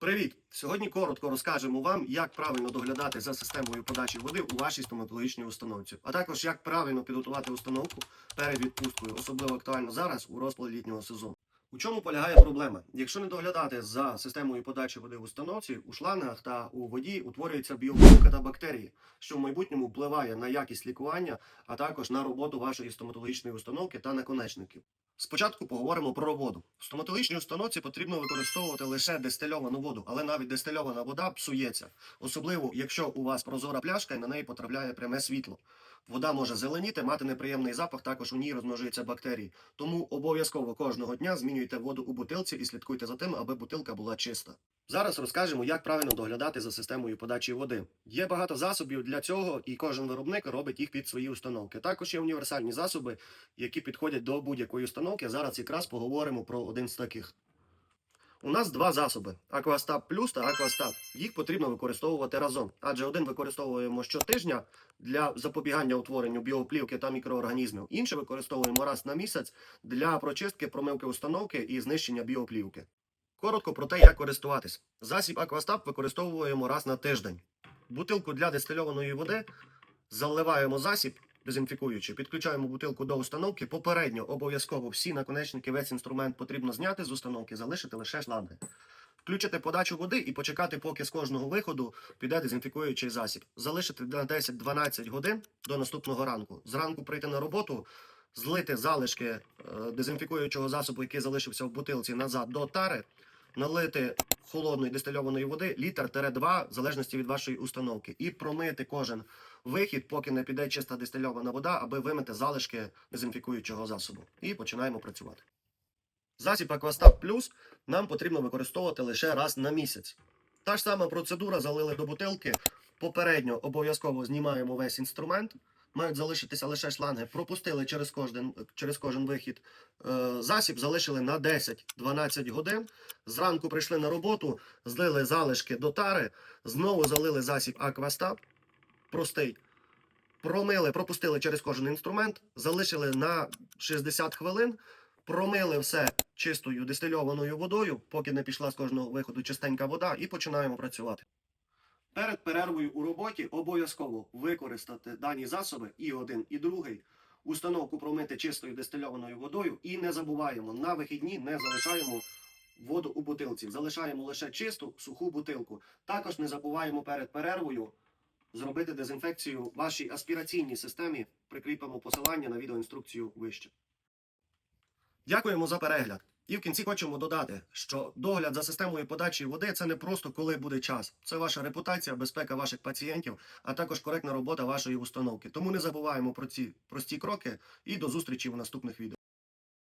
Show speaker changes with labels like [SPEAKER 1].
[SPEAKER 1] Привіт! Сьогодні коротко розкажемо вам, як правильно доглядати за системою подачі води у вашій стоматологічній установці, а також як правильно підготувати установку перед відпусткою, особливо актуально зараз у розпал літнього сезону. У чому полягає проблема? Якщо не доглядати за системою подачі води в установці, у шлангах та у воді утворюється біопилка та бактерії, що в майбутньому впливає на якість лікування, а також на роботу вашої стоматологічної установки та наконечників. Спочатку поговоримо про воду. В стоматологічній установці потрібно використовувати лише дистильовану воду, але навіть дистильована вода псується, особливо якщо у вас прозора пляшка і на неї потрапляє пряме світло. Вода може зеленіти, мати неприємний запах, також у ній розмножуються бактерії. Тому обов'язково кожного дня змінюйте воду у бутилці і слідкуйте за тим, аби бутилка була чиста. Зараз розкажемо, як правильно доглядати за системою подачі води. Є багато засобів для цього, і кожен виробник робить їх під свої установки. Також є універсальні засоби, які підходять до будь-якої установки. Зараз якраз поговоримо про один з таких. У нас два засоби: Aquastab Plus та Aquastab. Їх потрібно використовувати разом, адже один використовуємо щотижня для запобігання утворенню біоплівки та мікроорганізмів. Інший використовуємо раз на місяць для прочистки промивки установки і знищення біоплівки. Коротко про те, як користуватись. Засіб Aquastab використовуємо раз на тиждень. Бутилку для дистильованої води заливаємо засіб, дезінфікуючи, підключаємо бутилку до установки. Попередньо обов'язково всі наконечники, весь інструмент потрібно зняти з установки, залишити лише шланги. Включити подачу води і почекати, поки з кожного виходу піде дезінфікуючий засіб. Залишити на 10-12 годин до наступного ранку. Зранку прийти на роботу, злити залишки е, дезінфікуючого засобу, який залишився в бутилці назад до тари, налити холодної дистильованої води літр-2, в залежності від вашої установки, і промити кожен вихід, поки не піде чиста дистильована вода, аби вимити залишки дезінфікуючого засобу. І починаємо працювати. Засіб Aquastab Plus нам потрібно використовувати лише раз на місяць. Та ж сама процедура залили до бутилки. Попередньо обов'язково знімаємо весь інструмент. Мають залишитися лише шланги. Пропустили через кожен, через кожен вихід е, засіб, залишили на 10-12 годин. Зранку прийшли на роботу, злили залишки до тари, знову залили засіб Aquastab, простий. Промили, пропустили через кожен інструмент, залишили на 60 хвилин, промили все чистою дистильованою водою, поки не пішла з кожного виходу чистенька вода, і починаємо працювати. Перед перервою у роботі обов'язково використати дані засоби і один, і другий. Установку промити чистою дистильованою водою і не забуваємо на вихідні не залишаємо воду у бутилці, залишаємо лише чисту суху бутилку. Також не забуваємо перед перервою зробити дезінфекцію вашій аспіраційній системі. Прикріпимо посилання на відеоінструкцію вище. Дякуємо за перегляд. І в кінці хочемо додати, що догляд за системою подачі води це не просто коли буде час. Це ваша репутація, безпека ваших пацієнтів, а також коректна робота вашої установки. Тому не забуваємо про ці прості кроки і до зустрічі в наступних відео.